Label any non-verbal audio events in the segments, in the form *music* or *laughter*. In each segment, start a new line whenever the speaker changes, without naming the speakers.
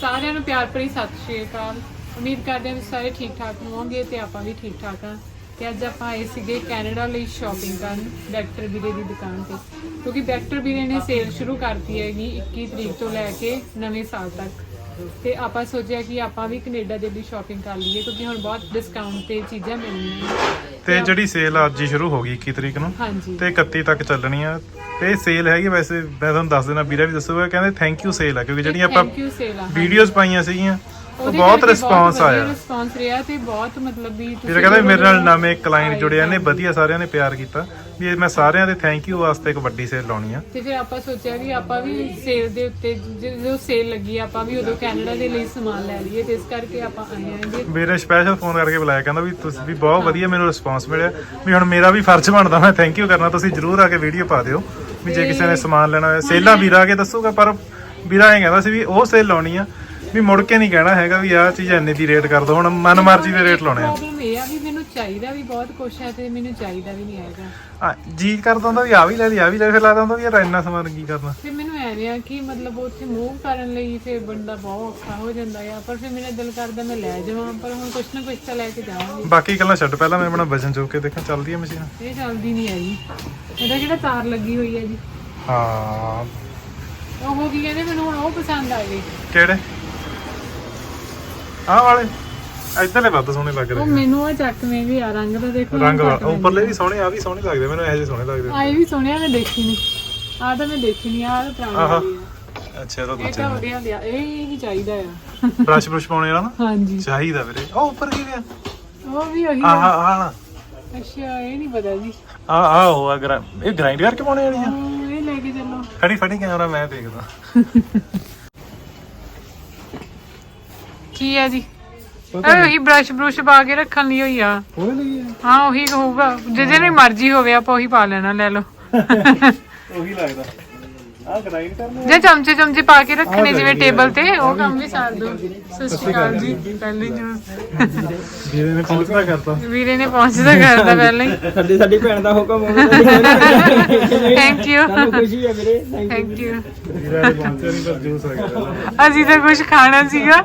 ਸਾਰਿਆਂ ਨੂੰ ਪਿਆਰ ਭਰੀ ਸਤਿ ਸ਼੍ਰੀ ਅਕਾਲ। ਉਮੀਦ ਕਰਦੇ ਹਾਂ ਵੀ ਸਾਰੇ ਠੀਕ ਠਾਕ ਹੋਵੋਗੇ ਤੇ ਆਪਾਂ ਵੀ ਠੀਕ ਠਾਕ ਹਾਂ। ਤੇ ਅੱਜ ਆਪਾਂ ਆਏ ਸੀਗੇ ਕੈਨੇਡਾ ਲਈ ਸ਼ਾਪਿੰਗ ਕਰਨ ਡਾਕਟਰ ਵੀਰੇ ਦੀ ਦੁਕਾਨ ਤੇ। ਕਿਉਂਕਿ ਡਾਕਟਰ ਵੀਰੇ ਨੇ ਸੇਲ ਸ਼ੁਰੂ ਕਰਤੀ ਹੈਗੀ 21 ਤਰੀਕ ਤੋਂ ਲੈ ਕੇ ਨਵੇਂ ਸਾਲ ਤੱਕ। ਤੇ ਆਪਾਂ ਸੋਚਿਆ ਕਿ ਆਪਾਂ ਵੀ ਕੈਨੇਡਾ ਦੇ ਲਈ ਸ਼ਾਪਿੰਗ ਕਰ ਲਈਏ ਕਿਉਂਕਿ ਹੁਣ ਬਹੁਤ ਡਿਸਕਾਊਂਟ ਤੇ ਚੀਜ਼ਾਂ ਮਿਲਣੀਆਂ ਨੇ।
ਤੇ ਜਿਹੜੀ ਸੇਲ ਅੱਜ ਹੀ ਸ਼ੁਰੂ ਹੋ ਗਈ 21 ਤਰੀਕ ਨੂੰ।
ਹਾਂਜੀ।
ਤੇ 31 ਤੱਕ ਚੱਲਣੀ ਆ। ਤੇ ਸੇਲ ਹੈਗੀ ਵੈਸੇ ਮੈਂ ਤੁਹਾਨੂੰ ਦੱਸ ਦੇਣਾ ਵੀਰਾ ਵੀ ਦੱਸੂਗਾ ਕਹਿੰਦੇ ਥੈਂਕ ਯੂ ਸੇਲ ਆ ਕਿਉਂਕਿ ਜਿਹੜੀਆਂ ਆਪਾਂ
ਥੈਂਕ ਯੂ ਸੇਲ ਆ
ਵੀਡੀਓਜ਼ ਪਾਈਆਂ ਸੀਗੀਆਂ ਉਹ
ਉਹਦੇ
ਬਹੁਤ
ਕਰਕੇ
ਰਿਸਪਾਂਸ
ਵਧੀਆ
ਆਇਆ।
ਰਿਸਪਾਂਸ ਰਿਹਾ ਤੇ ਬਹੁਤ ਮਤਲਬ ਵੀ
ਵੀਰਾ ਕਹਿੰਦਾ ਵੀ ਮੇਰੇ ਨਾਲ ਨਵੇਂ ਕਲਾਇੰਟ ਜੁੜੇ ਆ ਨੇ ਵਧੀਆ ਸਾਰਿਆਂ ਨੇ ਪਿਆਰ ਕੀਤਾ। ਵੀ ਇਹ ਮੈਂ ਸਾਰਿਆਂ ਦੇ ਥੈਂਕ ਯੂ ਵਾਸਤੇ ਇੱਕ ਵੱਡੀ ਸੇਲ ਲਾਉਣੀ ਆ।
ਤੇ ਫਿਰ ਆਪਾਂ ਸੋਚਿਆ ਵੀ ਆਪਾਂ ਵੀ ਸੇਲ ਦੇ ਉੱਤੇ ਜਦੋਂ ਸੇਲ ਲੱਗੀ ਆਪਾਂ ਵੀ ਉਦੋਂ ਕੈਨੇਡਾ ਦੇ ਲਈ ਸਮਾਨ ਲੈ ਲਈਏ ਤੇ ਇਸ ਕਰਕੇ ਆਪਾਂ ਆਏ ਆਂਗੇ
ਮੇਰੇ ਸਪੈਸ਼ਲ ਫੋਨ ਕਰਕੇ ਬੁਲਾਇਆ ਕਹਿੰਦਾ ਵੀ ਤੁਸੀਂ ਵੀ ਬਹੁਤ ਵਧੀਆ ਮੈਨੂੰ ਰਿਸਪਾਂਸ ਮਿਲਿਆ। ਵੀ ਹੁਣ ਮੇਰਾ ਵੀ ਫਰਜ਼ ਬਣਦਾ ਮੈਂ ਥੈਂਕ ਯੂ ਕਰਨਾ ਤੁਸੀਂ ਜਰੂਰ ਆ ਕੇ ਵੀਡੀਓ ਪਾ ਦਿਓ। ਵੀ ਜੇ ਕਿਸੇ ਨੇ ਸਮਾਨ ਲੈਣਾ ਹੋਇਆ ਸੇਲਾਂ ਵੀਰਾ ਆ ਕੇ ਦੱਸੂਗਾ ਪਰ ਵੀਰਾ ਐਂ ਕਹਿੰਦਾ ਸੀ ਵੀ ਉਹ ਸੇਲ ਲਾਉਣੀ ਆ ਵੀ ਮੁੜ ਕੇ ਨਹੀਂ ਕਹਿਣਾ ਹੈਗਾ ਵੀ ਆਹ ਚੀਜ਼ ਇੰਨੇ ਦੀ ਰੇਟ ਕਰ ਦੋ ਹੁਣ ਮਨ ਮਰਜ਼ੀ ਦੇ ਰੇਟ ਲਾਉਣੇ ਆ।
ਪ੍ਰੋਬਲਮ ਇਹ ਆ ਵੀ ਮੈਨੂੰ ਚਾਹੀਦਾ ਵੀ ਬਹੁਤ ਕੁਛ ਹੈ ਤੇ ਮੈਨੂੰ ਚਾਹੀਦਾ ਵੀ ਨਹੀਂ ਹੈਗਾ।
ਆ, ਜੀ ਕਰਦਾ ਹੁੰਦਾ ਵੀ ਆ ਵੀ ਲੈ ਲਈ ਆ ਵੀ ਲੈ ਲਈ, ਫਿਰ ਲੱਗਦਾ ਹੁੰਦਾ ਵੀ ਯਾਰ ਇੰਨਾ ਸਮਾਨ ਕੀ ਕਰਨਾ।
ਫਿਰ ਮੈਨੂੰ ਐਵੇਂ ਆ ਕਿ ਮਤਲਬ ਉੱਥੇ ਮੂਵ ਕਰਨ ਲਈ ਫਿਰ ਬੰਦਾ ਬਹੁਤ ਔਖਾ ਹੋ ਜਾਂਦਾ ਆ ਪਰ ਫਿਰ ਮੇਰਾ ਦਿਲ ਕਰਦਾ ਮੈਂ ਲੈ ਜਾਵਾਂ ਪਰ ਹੁਣ ਕੁਛ ਨਾ ਕੁਛ ਤਾਂ ਲੈ ਕੇ ਜਾਵਾਂਗੀ।
ਬਾਕੀ ਗੱਲਾਂ ਛੱਡ ਪਹਿਲਾਂ ਮੈਂ ਆਪਣਾ ਵਜਨ ਚੁੱਕ ਕੇ ਦੇਖਾਂ ਚੱਲਦੀ ਹੈ ਮਸ਼ੀਨ?
ਇਹ ਚੱਲਦੀ ਨਹੀਂ ਹੈਗੀ। ਇਹਦਾ ਜਿਹੜਾ ਤਾਰ ਲੱਗੀ ਹੋਈ ਹੈ ਜੀ।
ਹਾਂ।
ਉਹ ਕੀ ਕਹਿੰਦੇ ਮੈਨੂੰ ਹੁਣ ਉਹ ਪਸੰਦ ਆ ਗਈ।
ਕਿਹੜੇ? ਆਹ ਵਾਲੇ? ਇੱਧਰਲੇ ਵੱਧ ਸੋਹਣੇ ਲੱਗ
ਉਹ
ਰਹੇ
ਮੈਨੂੰ ਆ ਚੱਕਵੇਂ ਵੀ ਆ ਰੰਗ ਦਾ ਦੇਖੋ
ਰੰਗ ਵਾ- ਉੱਪਰਲੇ ਵੀ ਸੋਹਣੇ ਆ ਵੀ ਸੋਹਣੇ ਲੱਗਦੇ ਮੈਨੂੰ ਇਹੋ ਜਿਹੇ ਸੋਹਣੇ ਲੱਗਦੇ
ਆਏ ਵੀ ਸੋਹਣਿਆ ਮੈਂ ਦੇਖੀ ਨਹੀਂ ਆ ਤਾਂ ਮੈਂ ਦੇਖੀ ਨਹੀਂ ਆ ਤਾਂ ਪੁਰਾਣੀ
ਆਹਾ।
ਵਾਲੀ ਆ।
ਅੱਛਾ ਇਹ ਤਾਂ
ਇਹ
ਦੂਜੇ
ਤਾਂ ਵਧੀਆ ਲਿਆ ਇਹ ਵੀ ਚਾਹੀਦਾ ਆ।
ਬ੍ਰਸ਼ ਬ੍ਰਸ਼ ਪਾਉਣੇ ਵਾਲਾ ਨਾ?
ਹਾਂਜੀ।
ਚਾਹੀਦਾ ਵੀਰੇ। ਉਹ ਉੱਪਰ ਕੀ ਗਿਆ
ਉਹ ਵੀ ਉਹੀ
ਆਹ
ਆ।
ਆਹ ਨਾ।
ਅੱਛਾ ਇਹ ਨਹੀਂ ਪਤਾ ਜੀ।
ਆ ਆ ਉਹ ਆ ਗਰਾ ਇਹ ਗ੍ਰਾਈਂਡ ਕਰਕੇ ਪਾਉਣੇ ਵਾਲੀ ਆ।
ਉਹ ਇਹ ਲੈ ਕੇ ਚੱਲੋ।
ਫੜੀ ਫੜੀ ਕੈਮਰਾ ਮੈਂ ਦੇਖਦਾ।
ਕੀ ਆ ਜੀ? ਇਹ ਉਹੀ ਬ੍ਰਸ਼ ਬਰੁਸ਼ ਪਾ ਕੇ ਰੱਖਣ ਲਈ ਹੋਈ ਆ।
ਉਹਦੇ ਲਈ ਆ
ਹਾਂ ਉਹੀ ਹੋਊਗਾ। ਜੇ ਜਿਹਨੇ ਮਰਜ਼ੀ ਹੋਵੇ ਆਪਾਂ ਉਹੀ ਪਾ ਲੈਣਾ ਲੈ ਲਓ। *laughs*
ਉਹੀ ਲੱਗਦਾ। ਆ ਗ੍ਰਾਈਂਡ ਕਰਨੇ
ਜੇ ਚਮਚੇ ਚਮਚੇ ਪਾ ਕੇ ਰੱਖਣੇ ਜਿਵੇਂ ਟੇਬਲ ਤੇ ਉਹ ਕੰਮ ਵੀ ਸਾਰ ਦੋ। ਸਤਿ ਸ਼੍ਰੀ ਅਕਾਲ ਜੀ। ਪਹਿਲੇ ਜੋ
ਵੀਰੇ ਨੇ ਪਹੁੰਚਦਾ ਕਰਤਾ।
ਵੀਰੇ ਨੇ ਪਹੁੰਚਦਾ ਕਰਦਾ ਪਹਿਲਾਂ ਹੀ।
ਸਾਡੀ ਸਾਡੀ ਭੈਣ ਦਾ ਹੁਕਮ ਹੋਵੇ।
ਥੈਂਕ ਯੂ
ਸਾਨੂੰ ਖੁਸ਼ੀ ਹੈ ਵੀਰੇ। ਥੈਂਕ
ਥੈਂਕ ਯੂ
ਵੀਰੇ ਨੇ ਪਹੁੰਚਿਆ ਨਹੀਂ ਪਰ ਜੂਸ ਆ ਗਿਆ
ਅਸੀਂ ਤਾਂ ਕੁਝ ਖਾਣਾ ਸੀਗਾ।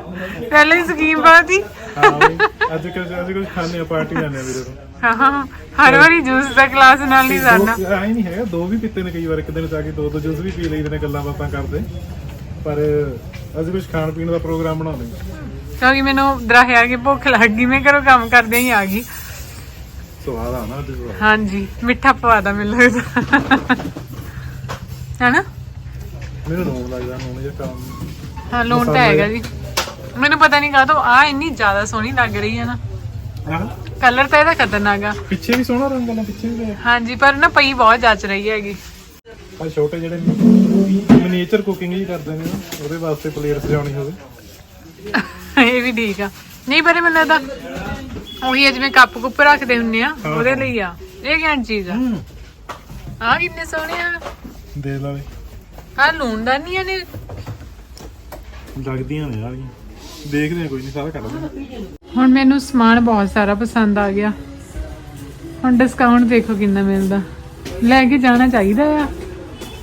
ਪਹਿਲਾਂ ਹੀ ਸਕੀਮ ਬਾਤੀ
ਹਾਂ। ਬਈ, ਅੱਜ ਕੁਝ ਅੱਜ ਕੁਝ ਖਾਣੇ ਆ ਪਾਰਟੀ ਜਾਂਦੇ ਆ ਵੀਰੇ ਤੋਂ।
ਹਾਂ ਹਰ ਵਾਰੀ ਜੂਸ ਦਾ ਗਲਾਸ ਨਾਲ ਨਹੀਂ ਜਾਣਾ
ਐ ਨਹੀਂ ਹੈਗਾ ਦੋ ਵੀ ਪੀਤੇ ਨੇ ਕਈ ਵਾਰ ਇੱਕ ਦਿਨ ਜਾ ਕੇ ਦੋ ਦੋ ਜੂਸ ਵੀ ਪੀ ਲਈਦੇ ਨੇ ਗੱਲਾਂ ਬਾਤਾਂ ਕਰਦੇ। ਪਰ ਅਸੀਂ ਕੁਝ ਖਾਣ ਪੀਣ ਦਾ ਪ੍ਰੋਗਰਾਮ ਬਣਾਉਂਦੇ ਹਾਂ।
ਕਿਉਂਕਿ ਮੈਨੂੰ ਦਰਾਹੇ ਆ ਕੇ ਭੁੱਖ ਲੱਗ ਗਈ ਮੈਂ ਘਰੋਂ ਕੰਮ ਕਰਦੇ ਹੀ ਆ ਗਈ।
ਸਵਾਦ ਆ ਨਾ ਅੱਜ ਸਵਾਦ।
ਹਾਂਜੀ ਮਿੱਠਾ ਪਵਾਦਾ ਮੈਨੂੰ ਲੱਗਦਾ। ਹੈਨਾ?
ਮੈਨੂੰ ਨੋਨ ਲੱਗਦਾ ਨੋਨ ਜਿਹਾ ਕੰਮ।
ਹਾਂ ਲੋਨ ਤਾਂ ਹੈਗਾ ਜੀ। ਮੈਨੂੰ ਪਤਾ ਨਹੀਂ ਕਾਹਤੋਂ ਆ ਇੰਨੀ ਜ਼ਿਆਦਾ ਸੋਹਣੀ ਲੱਗ ਰਹੀ ਹੈ ਨਾ। ਕਲਰ ਤਾਂ ਇਹਦਾ ਖਤਰਨਾਕ ਆ।
ਪਿੱਛੇ ਵੀ ਸੋਹਣਾ ਰੰਗ ਆ ਪਿੱਛੇ ਵੀ
ਹਾਂਜੀ ਪਰ ਨਾ ਪਈ ਬਹੁਤ ਜੱਚ ਰਹੀ ਹੈਗੀ।
ਆ ਛੋਟੇ ਜਿਹੜੇ ਮਿਨੀਏਚਰ ਕੁਕਿੰਗ ਹੀ ਕਰਦੇ ਨੇ ਨਾ, ਉਹਦੇ ਵਾਸਤੇ ਪਲੇਟ ਸਜਾਉਣੀ ਹੋਵੇ।
ਇਹ ਵੀ ਠੀਕ ਆ। ਨਹੀਂ ਪਰ ਇਹ ਮੈਨੂੰ ਲੱਗਦਾ ਉਹੀ ਜਿਵੇਂ ਕੱਪ ਕੁੱਪ ਰੱਖਦੇ ਹੁੰਨੇ ਆ ਉਹਦੇ ਲਈ ਆ। ਇਹ ਕਿਹੜੀ ਚੀਜ਼ ਆ? ਆ ਕਿੰਨੇ ਸੋਹਣੇ ਆ।
ਦੇ ਲਾਵੇ
ਆ ਲੂਣਦਾਨੀਆਂ ਨੇ।
ਲੱਗਦੀਆਂ ਨੇ ਆ ਦੇਖਦੇ ਆ ਕੋਈ ਨਹੀਂ ਸਾਰਾ ਕੱਢਦੇ
ਹੁਣ ਮੈਨੂੰ ਸਮਾਨ ਬਹੁਤ ਸਾਰਾ ਪਸੰਦ ਆ ਗਿਆ। ਹੁਣ ਡਿਸਕਾਊਂਟ ਦੇਖੋ ਕਿੰਨਾ ਮਿਲਦਾ। ਲੈ ਕੇ ਜਾਣਾ ਚਾਹੀਦਾ ਆ।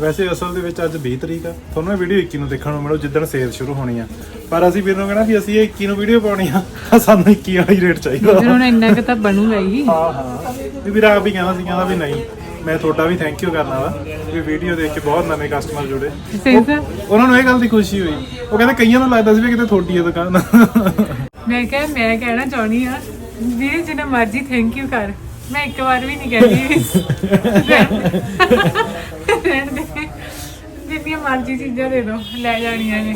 ਵੈਸੇ ਅਸਲ ਦੇ ਵਿੱਚ ਅੱਜ 20 ਤਰੀਕ ਆ। ਤੁਹਾਨੂੰ ਇਹ ਵੀਡੀਓ 21 ਨੂੰ ਦੇਖਣ ਨੂੰ ਮਿਲੋ ਜਿੱਦਣ ਸੇਲ ਸ਼ੁਰੂ ਹੋਣੀ ਆ। ਪਰ ਅਸੀਂ ਵੀਰ ਨੂੰ ਕਹਿਣਾ ਵੀ ਅਸੀਂ ਇਹ 21 ਨੂੰ ਵੀਡੀਓ ਪਾਉਣੀ ਆ। ਸਾਨੂੰ 21 ਵਾਲਾ ਹੀ ਰੇਟ ਚਾਹੀਦਾ।
ਫਿਰ ਹੁਣ ਇੰਨਾ ਕੁ ਤਾਂ ਬਣੂਗਾ ਹੀ।
ਹਾਂ ਹਾਂ। ਵੀਰ ਆਪ ਵੀ ਕਹਿੰਦਾ ਸੀ ਕਹਿੰਦਾ ਵੀ ਨਹੀਂ। ਮੈਂ ਤੁਹਾਡਾ ਵੀ ਥੈਂਕ ਯੂ ਕਰਨਾ ਵਾ ਵੀ ਵੀਡੀਓ ਦੇਖ ਕੇ ਬਹੁਤ ਨਵੇਂ ਕਸਟਮਰ ਜੁੜੇ। ਉਹਨਾਂ ਨੂੰ ਇਹ ਗੱਲ ਦੀ ਖੁਸ਼ੀ ਹੋਈ। ਉਹ ਕਹਿੰਦੇ ਕਈਆਂ ਨੂੰ ਲੱਗਦਾ ਸੀ ਵੀ ਕਿਤੇ ਤੁਹਾਡੀ ਹੈ ਦੁਕਾਨ
ਮੈਂ ਕਿਹਾ ਮੈਂ ਕਹਿਣਾ ਚਾਹਣੀ ਆ ਵੀਰੇ ਜਿੰਨਾ ਮਰਜ਼ੀ ਥੈਂਕ ਯੂ ਕਰ। ਮੈਂ ਇੱਕ ਵਾਰ ਵੀ ਨਹੀਂ ਕਹਿੰਦੀ ਜਿੰਨੀਆਂ ਮਰਜ਼ੀ ਚੀਜ਼ਾਂ ਦੇ ਦੋ ਲੈ ਜਾਣੀਆਂ ਨੇ।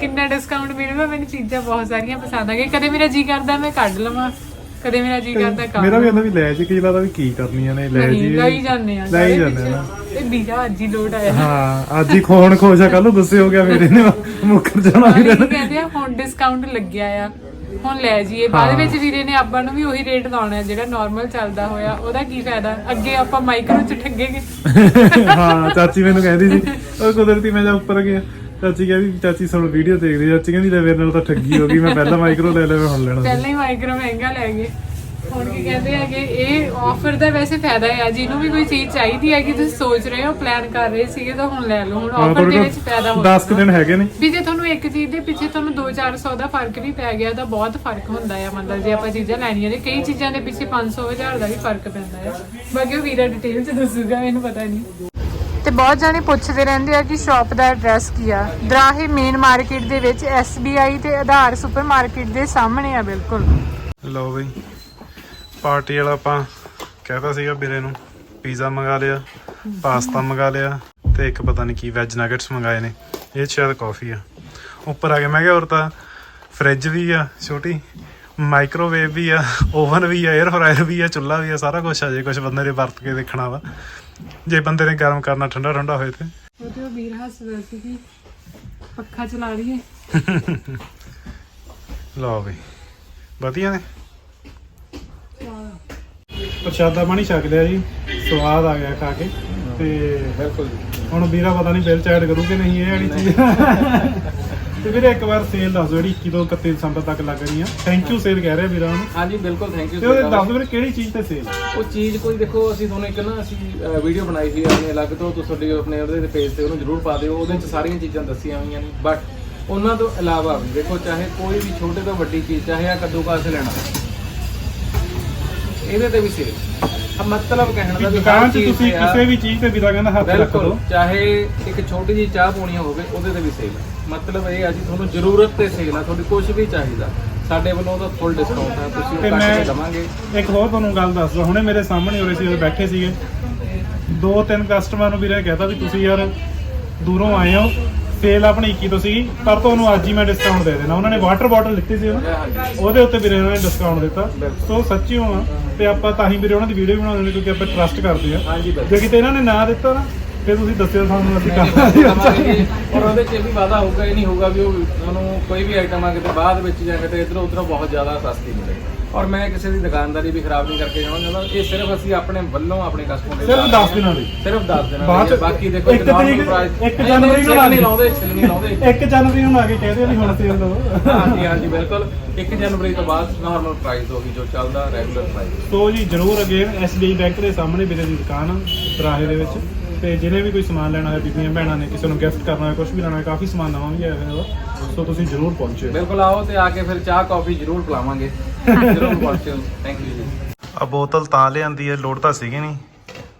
ਕਿੰਨਾ ਡਿਸਕਾਊਂਟ ਮਿਲੂਗਾ? ਮੈਨੂੰ ਚੀਜ਼ਾਂ ਬਹੁਤ ਸਾਰੀਆਂ ਪਸੰਦ ਆ ਗਈਆਂ। ਕਦੇ ਮੇਰਾ ਜੀ ਕਰਦਾ ਮੈਂ ਕੱਢ ਲਵਾਂ। ਕਦੇ ਮੇਰਾ ਜੀ ਕਰਦਾ ਕਰ
ਮੇਰਾ ਵੀ ਕਹਿੰਦਾ ਵੀ ਲੈ ਜੀ ਕੀ ਲੱਗਦਾ ਵੀ ਕੀ ਕਰਨੀਆਂ ਨੇ ਲੈ ਜੀ।
ਲਈ ਜਾਂਦੇ ਆ
ਲੈ ਹੀ ਜਾਂਦੇ ਆ ਨਾ।
ਪਿੱਛੇ। ਇਹ ਵੀਜ਼ਾ ਅੱਜ ਹੀ ਲੋਡ ਆਇਆ।
ਹਾਂ ਅੱਜ ਹੀ ਖੋਣ ਖੋਜਾ ਕੱਲ ਨੂੰ ਗੁੱਸੇ ਹੋ ਗਿਆ ਮੇਰੇ ਨੇ ਮੁੱਕਰ ਜਾਣਾ
ਕੀ ਕਹਿੰਦੇ ਆ ਹੁਣ ਡਿਸਕਾਊਂਟ ਲੱਗਿਆ ਆ। ਹੁਣ ਲੈ ਜੀਏ ਬਾਅਦ ਵਿੱਚ ਵੀਰੇ ਨੇ ਆਪਾਂ ਨੂੰ ਵੀ ਉਹੀ ਰੇਟ ਲਾਉਣਾ ਹੈ ਜਿਹੜਾ ਨਾਰਮਲ ਚੱਲਦਾ ਹੋਇਆ ਉਹਦਾ ਕੀ ਫਾਇਦਾ? ਅੱਗੇ ਆਪਾਂ ਮਾਈਕਰੋ ਚ ਠੱਗੇਗੇ
ਹਾਂ ਚਾਚੀ ਮੈਨੂੰ ਕਹਿੰਦੀ ਸੀ ਉਹ ਕੁਦਰਤੀ ਮੈਂ ਜਦ ਉੱਪਰ ਗਿਆ। ਚਾਚੀ ਕਹਿੰਦੀ ਚਾਚੀ ਸੁਣ ਵੀਡੀਓ ਦੇਖ ਰਹੀ ਚਾਚੀ ਕਹਿੰਦੀ ਲੈ ਮੇਰੇ ਨਾਲ ਤਾਂ ਠੱਗੀ ਹੋ ਗਈ ਮੈਂ ਪਹਿਲਾਂ ਮਾਈਕਰੋ ਲੈ ਲਿਆ ਮੈਂ ਹੁਣ ਲੈਣਾ।
ਪਹਿਲਾਂ ਹੀ ਮਾਈਕਰੋ ਮਹਿੰਗਾ ਲੈ ਗਏ। ਹੁਣ ਕੀ ਕਹਿੰਦੇ ਹੈਗੇ ਇਹ ਆਫਰ ਦਾ ਵੈਸੇ ਫਾਇਦਾ ਹੈ ਜਿਹਨੂੰ ਵੀ ਕੋਈ ਚੀਜ਼ ਚਾਹੀਦੀ ਹੈ ਕਿ ਤੁਸੀਂ ਸੋਚ ਰਹੇ ਹੋ ਪਲਾਨ ਕਰ ਰਹੇ ਸੀਗੇ ਤਾਂ ਹੁਣ ਲੈ ਲਓ। ਹੁਣ ਆਫਰ ਦੇ ਵਿੱਚ ਫਾਇਦਾ ਹੋ
10 ਕੁ ਦਿਨ ਹੈਗੇ ਨੇ।
ਵੀ ਜੇ ਤੁਹਾਨੂੰ ਇੱਕ ਚੀਜ਼ ਦੇ ਪਿੱਛੇ ਤੁਹਾਨੂੰ 2-400 ਦਾ ਫ਼ਰਕ ਵੀ ਪੈ ਗਿਆ ਤਾਂ ਬਹੁਤ ਫ਼ਰਕ ਹੁੰਦਾ ਹੈ ਮਤਲਬ ਜੇ ਆਪਾਂ ਚੀਜ਼ਾਂ ਲੈਣੀਆਂ ਨੇ ਕਈ ਚੀਜ਼ਾਂ ਦੇ ਪਿੱਛੇ 500 ਹਜ਼ਾਰ ਦਾ ਵੀ ਫ਼ਰਕ ਪੈਂਦਾ ਹੈ ਬਾਕੀ ਉਹ ਵੀਰਾ ਡਿਟੇਲ ਚ ਦੱਸੂਗਾ ਮੈਨੂੰ ਪਤਾ ਨਹੀਂ। ਬਹੁਤ ਜਾਣੇ ਪੁੱਛਦੇ ਰਹਿੰਦੇ ਆ ਕਿ ਸ਼ਾਪ ਦਾ ਐਡਰੈਸ ਕੀ ਆ। ਦਰਾਹੇ ਮੇਨ ਮਾਰਕੀਟ ਦੇ ਵਿੱਚ SBI ਤੇ ਆਧਾਰ ਸੁਪਰ ਦੇ ਸਾਹਮਣੇ ਆ ਬਿਲਕੁਲ।
ਲਓ ਬਈ ਪਾਰਟੀ ਵਾਲਾ ਆਪਾਂ ਕਹਿਤਾ ਸੀਗਾ ਵੀਰੇ ਨੂੰ ਪੀਜ਼ਾ ਮੰਗਾ ਲਿਆ ਪਾਸਤਾ ਮੰਗਾ ਲਿਆ ਤੇ ਇੱਕ ਪਤਾ ਨਹੀਂ ਕੀ ਵੈਜ ਨਗੇਟਸ ਮੰਗਾਏ ਨੇ, ਇਹ ਸ਼ਾਇਦ ਕਾਫੀ ਆ। ਉੱਪਰ ਆ ਕੇ ਮੈਂ ਕਿਹਾ ਹੋਰ ਤਾਂ ਫ੍ਰਿਜ ਵੀ ਆ ਛੋਟੀ। ਮਾਈਕ੍ਰੋਵੇਵ ਵੀ ਆ ਓਵਨ ਵੀ ਆ 에ਅਰ ਫਰਾਇਰ ਵੀ ਆ ਚੁੱਲ੍ਹਾ ਵੀ ਆ ਸਾਰਾ ਕੁਝ ਆ ਜੇ ਕੁਝ ਬੰਦੇ ਨੇ ਵਰਤ ਕੇ ਦੇਖਣਾ ਵਾ। ਜੇ ਬੰਦੇ ਨੇ ਗਰਮ ਕਰਨਾ ਠੰਡਾ ਠੰਡਾ ਹੋਏ ਤੇ।
ਉਹਦੇ ਉਹ ਵੀਰ ਹੱਸਦਾ ਸੀ ਕਿ ਪੱਖਾ ਚਲਾ ਲਈਏ।
ਲਓ ਬਈ ਵਧੀਆ ਨੇ। ਪ੍ਰਸ਼ਾਦਾ ਪਾਣੀ ਛਕ ਲਿਆ ਜੀ ਸਵਾਦ ਆ ਗਿਆ ਖਾ ਕੇ ਤੇ
ਬਿਲਕੁਲ
ਹੁਣ ਵੀਰਾ ਪਤਾ ਨਹੀਂ ਬਿੱਲ ਚੈਟ ਕਰੂ ਕਿ ਨਹੀਂ ਇਹ ਵਾਲੀ ਚੀਜ਼। ਤੇ ਵੀਰੇ ਇੱਕ ਵਾਰ ਸੇਲ ਦੱਸ ਦਿਓ ਜਿਹੜੀ 21 ਤੋਂ 31 ਦਸੰਬਰ ਤੱਕ ਲੱਗ ਰਹੀ ਆ। ਥੈਂਕ ਯੂ ਸੇਲ ਕਹਿ ਰਿਹਾ ਵੀਰਾ ਉਹਨੂੰ
ਹਾਂਜੀ ਬਿਲਕੁਲ ਥੈਂਕ ਯੂ
ਤੇ ਉਹਦੇ ਦੱਸ ਦਿਓ ਵੀਰੇ ਕਿਹੜੀ ਚੀਜ਼ ਤੇ ਸੇਲ
ਉਹ ਚੀਜ਼ ਕੋਈ ਦੇਖੋ ਅਸੀਂ ਤੁਹਾਨੂੰ ਇੱਕ ਨਾ ਅਸੀਂ ਵੀਡੀਓ ਬਣਾਈ ਸੀ ਆਪਣੇ ਅਲੱਗ ਤੋਂ ਤੁਹਾਡੇ ਆਪਣੇ ਉਹਦੇ ਪੇਜ ਤੇ ਉਹਨੂੰ ਜਰੂਰ ਪਾ ਦਿਓ। ਉਹਦੇ ਵਿੱਚ ਸਾਰੀਆਂ ਚੀਜ਼ਾਂ ਦੱਸੀਆਂ ਹੋਈਆਂ ਨੇ। ਬਟ ਉਹਨਾਂ ਤੋਂ ਇਲਾਵਾ ਵੀ ਦੇਖੋ ਚਾਹੇ ਕੋਈ ਵੀ ਛੋਟੇ ਤੋਂ ਵੱਡੀ ਚੀਜ਼ ਚਾਹੇ ਆ ਕੱਦੂਕਾਸ ਲੈਣਾ। ਇਹਦੇ ਤੇ ਵੀ ਸੇਲ ਮਤਲਬ ਕਹਿਣ ਦਾ ਵੀ
ਦੁਕਾਨ 'ਚ ਤੁਸੀਂ
ਤੇ ਆ-
ਕਿਸੇ ਵੀ ਚੀਜ਼ ਤੇ ਵੀਰਾ ਕਹਿੰਦਾ ਹੱਥ ਰੱਖ ਦਿਓ।
ਚਾਹੇ ਇੱਕ ਛੋਟੀ ਜਿਹੀ ਚਾਹ ਪੋਣੀ ਹੋਵੇ ਉਹਦੇ ਤੇ ਵੀ ਸੇਲ ਮਤਲਬ ਇਹ ਆ ਜੀ ਤੁਹਾਨੂੰ ਜ਼ਰੂਰਤ ਤੇ ਸੇਲ ਆ ਤੁਹਾਡੀ ਕੁਝ ਵੀ ਚਾਹੀਦਾ। ਸਾਡੇ ਵੱਲੋਂ ਤਾਂ ਫੁੱਲ ਡਿਸਕਾਊਂਟ ਹੈ ਤੁਸੀਂ
ਤੇ
ਉਹ ਕੱਟ ਕੇ ਦਵਾਂਗੇ।
ਇੱਕ ਹੋਰ ਤੁਹਾਨੂੰ ਗੱਲ ਦੱਸਦਾ ਹੁਣੇ ਮੇਰੇ ਸਾਹਮਣੇ ਹੋ ਰਹੇ ਸੀ ਬੈਠੇ ਸੀਗੇ। ਦੋ ਤਿੰਨ ਕਸਟਮਰ ਨੂੰ ਵੀਰੇ ਕਹਿਤਾ ਵੀ ਤੁਸੀਂ ਯਾਰ ਦੂਰੋਂ ਆਏ ਹੋ ਸੇਲ ਆਪਣੀ 21 ਤੋਂ ਸੀਗੀ ਪਰ ਤੁਹਾਨੂੰ ਅੱਜ ਹੀ ਮੈਂ ਡਿਸਕਾਊਂਟ ਦੇ ਦੇਣਾ। ਉਹਨਾਂ ਨੇ ਵਾਟਰ ਬੋਟਲ ਲਿੱਤੀ ਸੀ ਉਹਦੇ ਉੱਤੇ ਵੀਰੇ ਉਹਨਾਂ ਨੇ ਡਿਸਕਾਊਂਟ ਦਿੱਤਾ। ਸੋ ਸੱਚੀ ਹੋਆ ਤੇ ਆਪਾਂ ਤਾਂ ਹੀ ਵੀਰੇ ਉਹਨਾਂ ਦੀ ਵੀਡੀਓ ਬਣਾਉਂਦੇ ਨੇ ਕਿਉਂਕਿ ਆਪਾਂ ਟਰਸਟ ਕਰਦੇ ਆ। ਜੇ ਕਿਤੇ ਇਹਨਾਂ ਨੇ ਨਾ ਦਿੱਤਾ ਨਾ ਫਿਰ ਤੁਸੀਂ ਦੱਸਿਓ ਸਾਨੂੰ ਅਸੀਂ ਕਰਾਂਗੇ।
ਔਰ ਉਹਦੇ 'ਚ ਵੀ ਵਾਦਾ ਹੋਊਗਾ ਇਹ ਨਹੀਂ ਹੋਊਗਾ ਵੀ ਉਹ ਤੁਹਾਨੂੰ ਕੋਈ ਵੀ ਆਈਟਮ ਆ ਕਿਤੇ ਬਾਅਦ ਵਿੱਚ ਜਾਂ ਕਿਤੇ ਇਧਰੋਂ ਉਧਰੋਂ ਬਹੁਤ ਜ਼ਿਆਦਾ ਸਸਤੀ ਮਿਲੇ। ਔਰ ਮੈਂ ਕਿਸੇ ਦੀ ਦੁਕਾਨਦਾਰੀ ਵੀ ਖਰਾਬ ਨਹੀਂ ਕਰਕੇ ਜਾਣਾ ਚਾਹੁੰਦਾ ਇਹ ਸਿਰਫ ਅਸੀਂ ਆਪਣੇ ਵੱਲੋਂ ਆਪਣੇ ਕਸਟਮਰ ਦੇ
ਸਿਰਫ 10 ਦਿਨਾਂ ਲਈ।
ਸਿਰਫ 10 ਦਿਨਾਂ ਲਈ ਬਾਕੀ ਦੇਖੋ
ਇੱਕ ਤਰੀਕ-
price-
ਇੱਕ
ਨਹੀਂ,
ਜਨਵਰੀ ਨੂੰ ਦੇ।
ਲਾਉਂਦੇ ਛਿੱਲ ਨਹੀਂ ਲਾਉਂਦੇ। *laughs*
ਇੱਕ ਜਨਵਰੀ ਨੂੰ ਆ ਕੇ ਕਹਦੇ ਵੀ ਹੁਣ ਸੇਲ ਦੋ।
ਹਾਂਜੀ ਹਾਂਜੀ ਬਿਲਕੁਲ। 1 ਜਨਵਰੀ ਤੋਂ ਬਾਅਦ ਨਾਰਮਲ ਪ੍ਰਾਈਸ ਹੋਗੀ ਜੋ ਚੱਲਦਾ ਰੈਗੂਲਰ ਪ੍ਰਾਈਸ
ਸੋ ਜੀ ਜਰੂਰ ਅਗੇਨ SBI ਬੈਂਕ ਦੇ ਸਾਹਮਣੇ ਵੀਰੇ ਦੀ ਦੁਕਾਨ ਆ ਦੇ ਵਿੱਚ। ਤੇ ਜਿਹਨੇ ਵੀ ਕੋਈ ਸਮਾਨ ਲੈਣਾ ਹੋਇਆ ਬੀਬੀਆਂ ਭੈਣਾਂ ਨੇ ਕਿਸੇ ਨੂੰ ਗਿਫਟ ਕਰਨਾ ਹੋਇਆ ਕੁਝ ਵੀ ਲੈਣਾ ਹੋਇਆ ਕਾਫੀ ਸਮਾਨ ਨਵਾਂ ਵੀ ਆਇਆ ਹੋਇਆ ਸੋ ਤੁਸੀਂ ਜਰੂਰ ਪਹੁੰਚਿਓ
ਬਿਲਕੁਲ ਆਓ ਤੇ ਆ ਕੇ ਫਿਰ ਚਾਹ ਕਾਫੀ ਜ਼ਰੂਰ ਪਿਲਾਵਾਂਗੇ। ਜ਼ਰੂਰ ਪਹੁੰਚਿਓ ਥੈਂਕ ਯੂ ਜੀ।
ਆ ਬੋਤਲ ਤਾਂ ਲਿਆਂਦੀ ਹੈ ਲੋੜ ਤਾਂ ਸੀਗੀ ਨਹੀਂ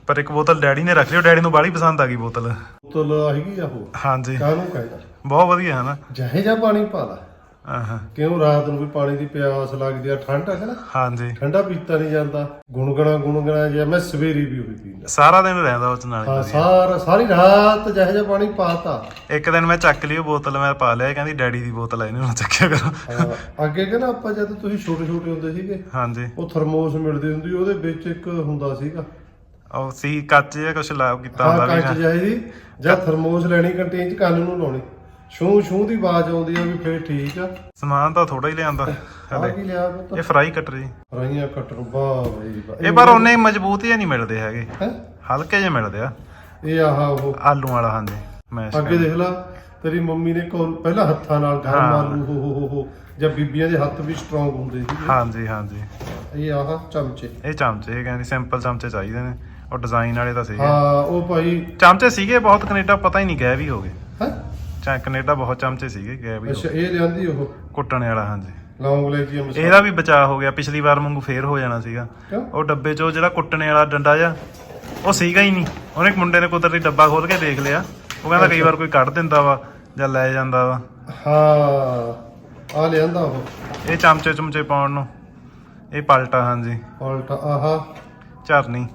ਪਰ ਇੱਕ ਬੋਤਲ ਡੈਡੀ ਨੇ ਰੱਖ ਉਹ ਡੈਡੀ ਨੂੰ ਬਾਹਲੀ ਪਸੰਦ ਆ ਗਈ ਬੋਤਲ।
ਬੋਤਲ ਹੈਗੀ ਆ ਉਹ?
ਹਾਂਜੀ।
ਕਾਹਨੂੰ ਕਹਿੰਦਾ
ਬਹੁਤ ਵਧੀਆ ਹੈ ਨਾ
ਜਿਹੇ ਜਿਹਾ ਪਾਣੀ ਪਾ ਲਾ।
ਆਹਾਂ,
ਕਿਉਂ ਰਾਤ ਨੂੰ ਵੀ ਪਾਣੀ ਦੀ ਪਿਆਸ ਲੱਗਦੀ ਆ? ਠੰਡ ਆ ਨਾ?
ਹਾਂਜੀ।
ਠੰਡਾ ਪੀਤਾ ਨਹੀਂ ਜਾਂਦਾ। ਗੁਣਗਣਾ ਗੁਣਗਣਾ ਜਿਹਾ ਮੈਂ ਸਵੇਰੀ ਵੀ ਉਹੀ ਪੀਂਦਾ।
ਸਾਰਾ ਦਿਨ ਰਹਿੰਦਾ ਉਹ ਚ ਨਾਲ
ਹਾਂ ਸਾਰਾ ਸਾਰੀ ਰਾਤ ਜਿਹੇ ਜਿਹਾ ਪਾਣੀ ਪਾਤਾ।
ਇੱਕ ਦਿਨ ਮੈਂ ਚੱਕ ਲਈ ਉਹ ਬੋਤਲ ਮੈਂ ਪਾ ਲਿਆ ਕਹਿੰਦੀ ਡੈਡੀ ਦੀ ਬੋਤਲ ਆ ਇਹਨੂੰ ਚੱਕਿਆ ਕਰੋ।
ਹਾਂ, ਅੱਗੇ ਕਹਿੰਦਾ ਆਪਾਂ ਜਦ ਤੁਸੀਂ ਛੋਟੇ ਛੋਟੇ ਹੁੰਦੇ ਸੀਗੇ
ਹਾਂਜੀ।
ਉਹ ਥਰਮੋਸ ਮਿਲਦੀ ਹੁੰਦੀ ਉਹਦੇ ਵਿੱਚ ਇੱਕ ਹੁੰਦਾ ਸੀਗਾ।
ਉਹ ਸੀ ਕੱਚ ਜਿਹਾ ਕੁਝ ਲਾਭ ਕੀਤਾ
ਹਾਂ
ਹੁੰਦਾ ਵੀ
ਕੱਚ
ਨਾ।
ਜਿਹੀ ਜਾਂ ਥਰਮੋਸ ਲੈਣੀ ਕੰਟੀਨ ਚ ਕੰਨ ਨੂੰ ਲਾਉਣੀ। ਛੂ ਛੂ ਦੀ ਆਵਾਜ਼ ਆਉਂਦੀ ਆ ਵੀ ਫੇਰ ਠੀਕ ਆ।
ਸਮਾਨ ਤਾਂ ਥੋੜਾ ਹੀ ਲਿਆਂਦਾ
ਆ
ਹਲੇ।
ਕੀ ਲਿਆ ਪੁੱਤ?
ਇਹ ਫਰਾਈ ਕਟਰ ਜੀ।
ਰਾਈਆਂ ਕੱਟਣ ਵਾਹ ਬਈ ਵਾਹ।
ਇਹ ਪਰ ਉਹਨੇ ਮਜ਼ਬੂਤ ਜਿਹਾ ਨਹੀਂ ਮਿਲਦੇ ਹੈਗੇ।
ਹੈਂ?
ਹਲਕੇ ਜਿਹੇ ਮਿਲਦੇ ਆ।
ਇਹ ਆਹ ਉਹ
ਆਲੂ ਵਾਲਾ ਹਾਂਜੀ। ਮੈਸ਼
ਅੱਗੇ ਦੇਖ ਲਾ ਤੇਰੀ ਮੰਮੀ ਨੇ ਕੋਲ ਪਹਿਲਾਂ ਹੱਥਾਂ ਨਾਲ ਗਰਮ
ਹਾਂ।
ਆਲੂ ਹੋ ਹੋ ਹੋ ਹੋ ਜਾਂ ਬੀਬੀਆਂ ਦੇ ਹੱਥ ਵੀ ਸਟਰੋਂਗ ਹੁੰਦੇ ਸੀ।
ਹਾਂਜੀ ਹਾਂਜੀ।
ਇਹ ਆਹ ਚਮਚੇ।
ਇਹ ਚਮਚੇ ਇਹ ਕਹਿੰਦੀ ਸਿੰਪਲ ਚਮਚੇ ਚਾਹੀਦੇ ਨੇ। ਉਹ ਡਿਜ਼ਾਈਨ ਵਾਲੇ ਤਾਂ ਸੀਗੇ।
ਹਾਂ ਉਹ ਭਾਈ
ਚਮਚੇ ਸੀਗੇ ਬਹੁਤ ਕੈਨੇਡਾ ਪਤਾ ਹੀ ਨਹੀਂ ਗਏ ਵੀ ਹੋ ਗਏ
ਹੈ
ਚਾ ਕੈਨੇਡਾ ਬਹੁਤ ਚਮਚੇ ਸੀਗੇ ਗਏ ਵੀ
ਅੱਛਾ। ਇਹ ਲਿਆਂਦੀ ਉਹ?
ਕੁੱਟਣ ਵਾਲਾ ਹਾਂਜੀ।
ਲੌਂਗ ਲੈਚੀ ਮਸਾਲਾ
ਇਹਦਾ ਵੀ ਬਚਾਅ ਹੋ ਗਿਆ ਪਿਛਲੀ ਵਾਰ ਵਾਂਗੂ ਫੇਰ ਹੋ ਜਾਣਾ ਸੀਗਾ।
ਕਿਉਂ?
ਉਹ ਡੱਬੇ 'ਚ ਉਹ ਜਿਹੜਾ ਕੁੱਟਣੇ ਵਾਲਾ ਡੰਡਾ ਜਿਹਾ ਉਹ ਸੀਗਾ ਹੀ ਨਹੀਂ। ਉਹਨੇ ਇੱਕ ਮੁੰਡੇ ਨੇ ਕੁਦਰਤੀ ਡੱਬਾ ਖੋਲ ਕੇ ਦੇਖ ਲਿਆ। ਉਹ ਕਹਿੰਦਾ ਕਈ ਵਾਰ ਕੋਈ ਕੱਢ ਦਿੰਦਾ ਵਾ ਜਾਂ ਲੈ ਜਾਂਦਾ ਵਾ।
ਹਾਂ ਆ ਲਿਆਂਦਾ ਉਹ।
ਇਹ ਚਮਚੇ ਚਮਚੇ ਪਾਉਣ ਨੂੰ। ਇਹ ਪਲਟਾ ਹਾਂਜੀ।
ਪਲਟਾ ਆਹਾ।
ਝਰਨੀ।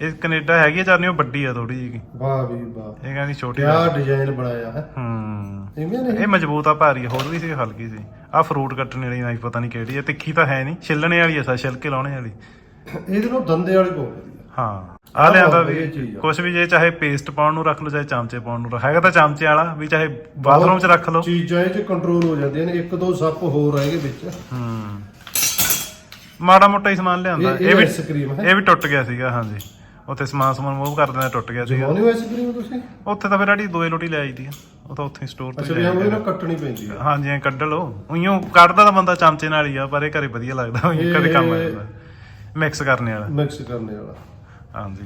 ਇਹ ਕੈਨੇਡਾ ਹੈਗੀ ਆ ਝਰਨੀ ਉਹ ਵੱਡੀ ਆ ਥੋੜੀ ਜਿਹੀ।
ਵਾਹ ਵੀ ਵਾਹ।
ਇਹ ਕਹਿੰਦੀ ਛੋਟੀ
ਕਿਆ
ਆ।
ਡਿਜ਼ਾਈਨ ਬਣਾਇਆ ਹੈ।
ਹੂੰ।
ਇਵੇਂ ਨਹੀਂ?
ਇਹ ਮਜ਼ਬੂਤ ਆ ਭਾਰੀ ਆ, ਹੋਰ ਵੀ ਸੀ ਹਲਕੀ ਸੀ। ਆ ਫਰੂਟ ਕੱਟਣ ਵਾਲੀ ਨਾਈਫ ਪਤਾ ਨਹੀਂ ਕਿਹੜੀ ਆ ਤਿੱਖੀ ਤਾਂ ਹੈ ਨਹੀਂ ਛਿੱਲਣੇ ਵਾਲੀ ਆ ਸਾ ਛਿਲਕੇ ਲਾਉਣੇ ਵਾਲੀ।
ਇਹਦੇ ਨੂੰ ਦੰਦੇ ਵਾਲੀ ਬਹੁਤ ਵਧੀਆ।
ਹਾਂ। ਆ
ਆਹ
ਲਿਆਂਦਾ
ਬਹੁਤ
ਵੀ
ਚੀਜ਼ ਆ।
ਕੁਛ ਵੀ ਜੇ ਚਾਹੇ ਪੇਸਟ ਪਾਉਣ ਨੂੰ ਰੱਖ ਲਓ ਚਾਹੇ ਚਮਚੇ ਪਾਉਣ ਨੂੰ ਰੱਖ ਹੈਗਾ ਤਾਂ ਚਮਚੇ ਵਾਲਾ ਵੀ ਚਾਹੇ ਬਾਥਰੂਮ 'ਚ ਰੱਖ ਲਓ।
ਚੀਜ਼ਾਂ ਇਹ ਚ ਕੰਟਰੋਲ ਹੋ ਜਾਂਦੀਆਂ ਨੇ ਇੱਕ ਦੋ ਸੱਪ ਹੋਰ ਹੈਗੇ ਵਿੱਚ।
ਹੂੰ। ਮਾੜਾ ਮੋਟਾ ਹੀ ਸਮਾਨ ਲਿਆਂਦਾ।
ਇਹ- ਇਹ
ਇਹ ਵੀ
ਆਈਸਕ੍ਰੀਮ ਹੈ?
ਇਹ ਵੀ ਟੁੱਟ ਗਿਆ ਸੀਗਾ ਹਾਂਜੀ। ਉੱਥੇ ਸਮਾਨ ਸਮੂਨ ਮੂਵ ਕਰ ਦਿੰਦੇ ਟੁੱਟ ਗਿਆ ਸੀਗਾ।
ਜਮਾਉਣੀ ਆਈਸਕ੍ਰੀਮ ਤੁਸੀਂ?
ਉੱਥੇ ਤਾਂ ਫਿਰ ਆੜੀ ਦੋਏ ਲੋਟੀ ਲੈ ਆਈਦੀ ਆ। ਉਹ ਤਾਂ ਉੱਥੇ ਸਟੋਰ ਤੋਂ
ਅੱਛਾ
ਹੀ
ਵੀ
ਆ।
ਕੱਟਣੀ ਪੈਂਦੀ ਹੈ
ਹਾਂਜੀ ਐ ਕੱਢ ਲਓ। ਉਈਓ ਕੱਢਦਾ ਤਾਂ ਬੰਦਾ ਚਮਚੇ ਨਾਲ ਹੀ ਆ ਪਰ ਇਹ ਘਰੇ ਵਧੀਆ ਲੱਗਦਾ। ਉਈਓ ਕਦੇ ਕੰਮ ਆ ਜਾਂਦਾ। ਮਿਕਸ ਕਰਨੇ ਵਾਲਾ।
ਮਿਕਸ ਕਰਨੇ ਵਾਲਾ।
ਹਾਂਜੀ।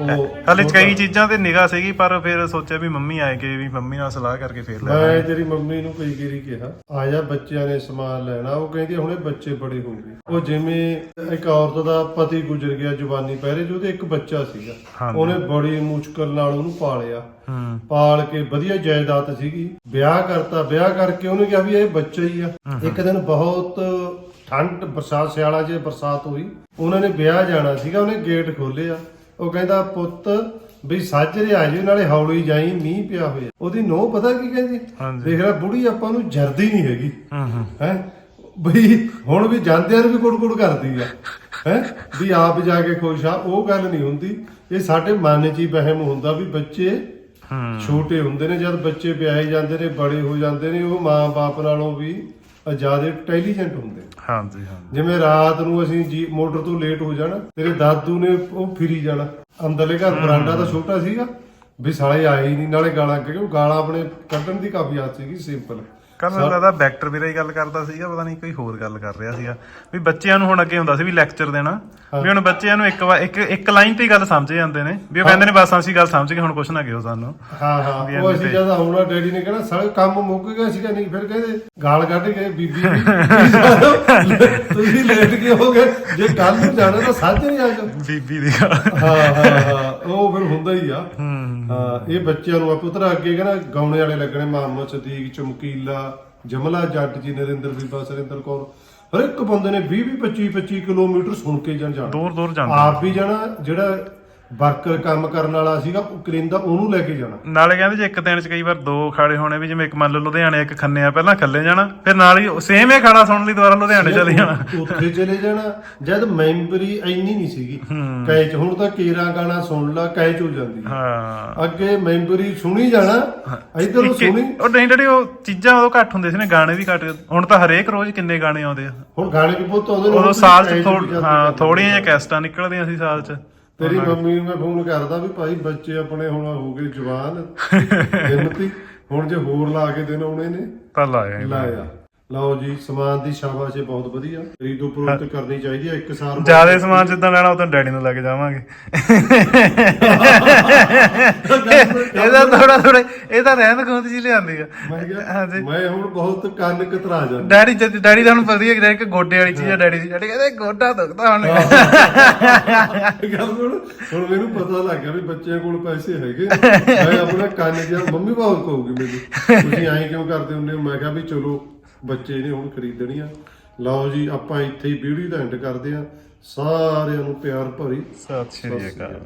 ਉਹ
ਹਾਲੇ ਕਈ ਚੀਜ਼ਾਂ ਤੇ ਨਿਗਾਹ ਸੀਗੀ ਪਰ ਫਿਰ ਸੋਚਿਆ ਵੀ ਮੰਮੀ ਆਏ ਕਿ ਵੀ ਮੰਮੀ ਨਾਲ ਸਲਾਹ ਕਰਕੇ ਫੇਰ ਲੈ
ਮੈਂ। ਤੇਰੀ ਮੰਮੀ ਨੂੰ ਕਈ ਵਾਰੀ ਕਿਹਾ ਆ ਜਾ ਬੱਚਿਆਂ ਨੇ ਸਮਾਨ ਲੈਣਾ। ਉਹ ਕਹਿੰਦੀ ਹੁਣੇ ਬੱਚੇ ਬੜੇ ਹੋ ਗਏ। ਉਹ ਜਿਵੇਂ ਇੱਕ ਔਰਤ ਦਾ ਪਤੀ ਗੁਜ਼ਰ ਗਿਆ ਜਵਾਨੀ ਪਹਿਰੇ ਚ ਉਹਦੇ ਇੱਕ ਬੱਚਾ ਸੀਗਾ। ਉਹਨੇ ਬੜੀ ਮੁਸ਼ਕਲ ਨਾਲ ਉਹਨੂੰ ਪਾਲਿਆ। ਪਾਲ ਕੇ ਵਧੀਆ ਜਾਇਦਾਦ ਸੀਗੀ। ਵਿਆਹ ਕਰਤਾ। ਵਿਆਹ ਕਰਕੇ ਉਹਨੇ ਕਿਹਾ ਵੀ ਇਹ ਬੱਚਾ ਹੀ ਆ। ਇੱਕ ਦਿਨ ਬਹੁਤ ਠੰਡ ਬਰਸਾਤ ਸਿਆਲਾ 'ਚ ਬਰਸਾਤ ਹੋਈ। ਉਹਨਾਂ ਨੇ ਵਿਆਹ ਜਾਣਾ ਸੀਗਾ। ਉਹਨੇ ਗੇਟ ਖੋਲਿਆ ਉਹ ਕਹਿੰਦਾ ਪੁੱਤ ਵੀ ਸਾਜਰੇ ਆ ਜੀ ਨਾਲੇ ਹੌਲੀ ਜਾਈ ਮੀਂਹ ਪਿਆ ਹੋਇਆ। ਉਹਦੀ ਨੋ ਪਤਾ ਕੀ ਕਹਿੰਦੀ। ਦੇਖ ਲੈ ਬੁੜੀ ਆਪਾਂ ਨੂੰ ਜਰਦੀ ਨਹੀਂ ਹੈਗੀ।
ਹੂੰ ਹੂੰ।
ਹੈ? ਬਈ ਹੁਣ ਵੀ ਜਾਂਦਿਆਂ ਨੂੰ ਵੀ ਕੁੜਕੁੜ ਕਰਦੀ ਆ। ਹੈ? ਵੀ ਆਪ ਜਾ ਕੇ ਖੁਸ਼ ਆ ਉਹ ਗੱਲ ਨਹੀਂ ਹੁੰਦੀ। ਇਹ ਸਾਡੇ ਮਨ 'ਚ ਹੀ ਵਹਿਮ ਹੁੰਦਾ ਵੀ ਬੱਚੇ
ਹੂੰ।
ਛੋਟੇ ਹੁੰਦੇ ਨੇ ਜਦ ਬੱਚੇ ਵਿਆਹੇ ਜਾਂਦੇ ਨੇ ਬੜੇ ਹੋ ਜਾਂਦੇ ਨੇ ਉਹ ਮਾਂ-ਬਾਪ ਨਾਲੋਂ ਵੀ ਜ਼ਿਆਦਾ ਇੰਟੈਲੀਜੈਂਟ ਹੁੰਦੇ।
ਹਾਂਜੀ ਹਾਂਜੀ।
ਜਿਵੇਂ ਰਾਤ ਨੂੰ ਅਸੀਂ ਜੀ ਮੋਟਰ ਤੋਂ ਲੇਟ ਹੋ ਜਾਣਾ ਤੇਰੇ ਦਾਦੂ ਨੇ ਉਹ ਫਿਰੀ ਜਾਣਾ। ਅੰਦਰਲੇ ਘਰ ਬਰਾਂਡਾ ਤਾਂ ਛੋਟਾ ਸੀਗਾ ਵੀ ਸਾਲੇ ਆਏ ਹੀ ਨਹੀਂ ਨਾਲੇ ਗਾਲਾਂ ਕਿਉਂਕਿ ਉਹ ਗਾਲਾਂ ਆਪਣੇ ਕੱਢਣ ਦੀ ਕਾਬਲੀਅਤ ਸੀਗੀ ਸਿੰਪਲ
ਕੱਲ ਲੱਗਦਾ ਵੈਕਟਰ ਵੀਰੇ ਹੀ ਗੱਲ ਕਰਦਾ ਸੀਗਾ ਪਤਾ ਨਹੀਂ ਕੋਈ ਹੋਰ ਗੱਲ ਕਰ ਰਿਹਾ ਸੀਗਾ। ਵੀ ਬੱਚਿਆਂ ਨੂੰ ਹੁਣ ਅੱਗੇ ਹੁੰਦਾ ਸੀ ਵੀ ਲੈਕਚਰ ਦੇਣਾ ਵੀ ਹੁਣ ਬੱਚਿਆਂ ਨੂੰ ਇੱਕ ਵਾਰ ਇੱਕ ਇੱਕ ਲਾਈਨ ਤੇ ਹੀ ਗੱਲ ਸਮਝ ਜਾਂਦੇ ਨੇ ਵੀ ਉਹ ਕਹਿੰਦੇ ਨੇ ਬਸ ਅਸੀਂ ਗੱਲ ਸਮਝ ਗਏ ਹੁਣ ਕੁਛ ਨਾ ਕਿਹੋ ਸਾਨੂੰ।
ਹਾਂ ਹਾਂ। ਉਹ ਅਸੀਂ ਜਦ ਆਉਣਾ ਡੈਡੀ ਨੇ ਕਹਿਣਾ ਸਾਲੇ ਕੰਮ ਮੁੱਕ ਗਿਆ ਸੀਗਾ ਨਹੀਂ? ਫਿਰ ਕਹਿੰਦੇ ਗਾਲ ਕੱਢ ਕੇ ਬੀਬੀ ਤੁਸੀਂ ਲੇਟ ਕਿਉਂ ਹੋ ਗਏ? ਜੇ ਕੱਲ ਨੂੰ ਜਾਣਾ ਤਾਂ ਸਾਜਰੇ ਆ ਜਾਓ।
ਬੀਬੀ ਦੀ
ਹਾਂ ਹਾਂ ਉਹ ਫਿਰ ਹੁੰਦਾ ਹੀ ਆ। ਹਾਂ। ਇਹ ਬੱਚਿਆਂ ਨੂੰ ਆ ਪੁੱਤਰ ਅੱਗੇ ਕਹਿੰਦਾ ਗਾਉਣੇ ਵਾਲੇ ਲੱਗਣੇ ਮੁਹੰਮਦ ਸਦੀਕ ਚਮਕੀਲਾ ਜਮਲਾ ਜੱਟ ਜੀ ਨਰਿੰਦਰ ਬੀਬਾ ਸਰਿੰਦਰ ਕੌਰ। ਹਰ ਇੱਕ ਬੰਦੇ ਨੇ 20 20 25 25 ਕਿਲੋਮੀਟਰ ਸੁਣ ਕੇ ਜਾਣ ਜਾਣਾ।
ਦੂਰ ਦੂਰ ਜਾਂਦੇ
ਆਪ ਵੀ ਜਾਣਾ ਜਿਹੜਾ ਵਰਕਰ ਕੰਮ ਕਰਨ ਵਾਲਾ ਸੀਗਾ ਉਹ ਕਰਿੰਦਾ ਉਹਨੂੰ ਲੈ ਕੇ ਜਾਣਾ।
ਨਾਲੇ ਕਹਿੰਦੇ ਜੇ ਇੱਕ ਦਿਨ ਚ ਕਈ ਵਾਰ ਦੋ ਖਾੜੇ ਹੋਣੇ ਵੀ ਜਿਵੇਂ ਇੱਕ ਮੰਨ ਲਓ ਲੁਧਿਆਣੇ ਇੱਕ ਖੰਨੇ ਆ ਪਹਿਲਾਂ ਖੱਲੇ ਜਾਣਾ ਫਿਰ ਨਾਲ ਹੀ ਸੇਮ ਹੀ ਖਾੜਾ ਸੁਣਨ ਲਈ ਦੁਬਾਰਾ ਲੁਧਿਆਣੇ ਚਲੇ ਜਾਣਾ।
ਉੱਥੇ ਚਲੇ ਜਾਣਾ ਜਦ ਮੈਂਬਰੀ ਇੰਨੀ ਨਹੀਂ ਸੀਗੀ। ਕੈਚ ਹੁਣ ਤਾਂ ਕੇਰਾ ਗਾਣਾ ਸੁਣ ਲਾ ਕੈਚ ਹੋ ਜਾਂਦੀ। ਹੈ। ਅੱਗੇ ਮੈਂਬਰੀ ਸੁਣੀ ਜਾਣਾ ਇਧਰੋਂ ਸੁਣੀ।
ਉਹ ਨਹੀਂ ਜਿਹੜੇ ਉਹ ਚੀਜ਼ਾਂ ਉਦੋਂ ਘੱਟ ਹੁੰਦੇ ਸੀ ਨੇ ਗਾਣੇ ਵੀ ਘੱਟ। ਹੁਣ ਤਾਂ ਹਰੇਕ ਰੋਜ਼ ਕਿੰਨੇ ਗਾਣੇ ਆਉਂਦੇ ਆ।
ਹੁਣ ਗਾਣੇ ਵੀ ਬਹੁਤ ਆਉਂਦੇ ਨੇ
ਉਦੋਂ ਸਾਲ ਚ। ਥੋੜੀਆਂ ਜਿਹੀਆਂ ਕੈਸਟਾਂ ਨਿਕਲਦੀਆਂ ਸੀ ਸਾਲ ਚ।
ਤੇਰੀ ਮੰਮੀ ਨੂੰ ਮੈਂ ਫੋਨ ਕਰਦਾ ਵੀ ਭਾਈ ਬੱਚੇ ਆਪਣੇ ਹੁਣ ਹੋ ਗਏ ਜਵਾਨ *laughs* ਹਿੰਮਤੀ ਹੁਣ ਜੇ ਹੋਰ ਲਾ ਕੇ ਦੇਣ ਆਉਣੇ ਨੇ
ਤਾਂ ਲਾਇਆ।
ਲਾਇਆ। ਲਓ ਜੀ ਸਮਾਨ ਦੀ ਸ਼ਾਬਾਸ਼ ਇਹ ਬਹੁਤ ਵਧੀਆ। ਖਰੀਦੋ ਪ੍ਰੋਤ ਕਰਨੀ ਚਾਹੀਦੀ ਹੈ ਇੱਕ ਸਾਲ
ਜ਼ਿਆਦਾ ਸਮਾਨ ਜਿੱਦਾਂ ਲੈਣਾ ਉਦੋਂ ਡੈਡੀ ਨੂੰ ਲੈ ਕੇ ਜਾਵਾਂਗੇ। ਇਹਦਾ ਥੋੜਾ ਥੋੜਾ ਇਹਦਾ ਰਹਿੰਦ ਖੂੰਦ ਜੀ ਲਿਆਂਦੀ ਆ।
ਮੈਂ ਕਿਹਾ ਮੈਂ ਹੁਣ ਬਹੁਤ ਕੰਨ ਕਤਰਾ ਜਾਂਦਾ।
ਡੈਡੀ ਜਦ ਡੈਡੀ ਦਾ ਹੁਣ ਪਤਾ ਹੀ ਹੈ ਕਿ ਗੋਡੇ ਵਾਲੀ ਚੀਜ਼ ਆ ਡੈਡੀ ਦੀ। ਡੈਡੀ ਕਹਿੰਦੇ ਗੋਡਾ ਦੁਖਦਾ ਹੁਣ।
ਗੱਲ ਸੁਣ ਹੁਣ ਮੈਨੂੰ ਪਤਾ ਲੱਗ ਗਿਆ ਵੀ ਬੱਚਿਆਂ ਕੋਲ ਪੈਸੇ ਹੈਗੇ ਮੈਂ ਆਪਣਾ ਕੰਨ ਜਿਹਾ ਮੰਮੀ ਬਹੁਤ ਕਹੂਗੀ ਮੈਨੂੰ। ਤੁਸੀਂ ਐਂ ਕਿਉਂ ਕਰਦੇ ਹੁੰਦੇ ਹੋ? ਮੈਂ ਕਿਹਾ ਵੀ ਚਲੋ ਬੱਚੇ ਨੇ ਹੁਣ ਖਰੀਦਣੀਆਂ ਲਓ ਜੀ, ਆਪਾਂ ਇੱਥੇ ਹੀ ਵੀਡੀਓ ਦਾ ਐਂਡ ਕਰਦੇ ਆ। ਸਾਰਿਆਂ ਨੂੰ ਪਿਆਰ ਭਰੀ।
ਸਤਿ ਸ਼੍ਰੀ ਅਕਾਲ।